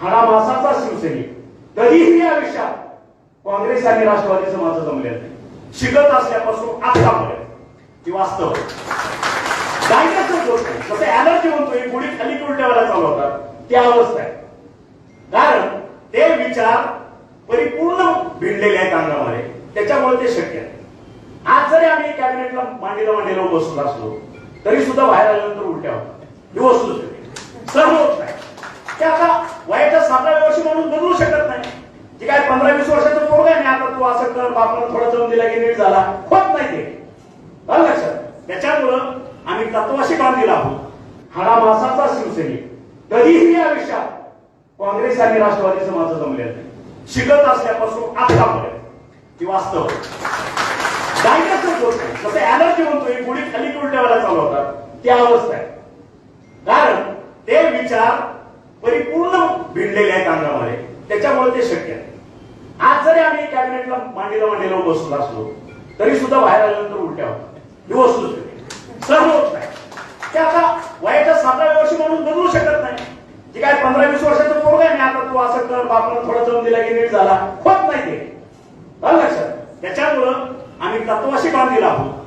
हाडा मासाचा शिवसैनिक कधीही आयुष्यात काँग्रेस आणि राष्ट्रवादीचं माझं जमले नाही. शिकत असल्यापासून आतापर्यंत ती वास्तव. गायनाचं गोष्ट आहे. जसं ऍलर्जी म्हणतोय गुढी खाली उलट्यावाला चालू वेळा चालवतात ती अवस्था आहे. कारण ते विचार परिपूर्ण भिडलेले आहेत अंगामध्ये. त्याच्यामुळे ते शक्य आहे. आज जरी आम्ही कॅबिनेटला मांडीला मांडीला बसलो असलो तरी सुद्धा बाहेर आल्यानंतर उलट्या होतात. ही वस्तू सर्व होत नाही ते आता वयाच्या सातव्या वर्षी म्हणून बदलू शकत नाही. जे काय पंधरा वीस वर्षाचा पोरग आहे आता तू असं कर बापानं थोडं जाऊन दिला की नीट झाला. होत नाही ते. लक्षात. त्याच्यामुळं आम्ही तत्वाशी बांधलेला आहोत. हाडा मासाचा शिवसैनिक कधीही आयुष्यात काँग्रेस आणि राष्ट्रवादीचं माझं जमलेलं नाही. शिकत असल्यापासून आतापर्यंत ती वास्तव. गायनाचं गोष्ट आहे. जसं ऍलर्जी म्हणतोय गुढी खाली उलट्यावाला उलट्या वेळा चालवतात ती अवस्था आहे. कारण ते विचार परिपूर्ण भिडलेले आहेत अंगामध्ये. त्याच्यामुळे ते शक्य आहे. आज जरी आम्ही कॅबिनेटला मांडीला मांडीला बसलो असलो तरी सुद्धा बाहेर आल्यानंतर उलट्या होतात. ही वस्तुस्थिती सर्व होत नाही. ते आता वयाच्या सातव्या वर्षी म्हणून बदलू शकत नाही. जे काय पंधरा वीस वर्षाचं पोरग आहे आता तू असं कर बापानं थोडं जम दिला की नीट झाला. होत नाही ते. लक्षात. त्याच्यामुळं आम्ही तत्वाशी बांधलेला आहोत.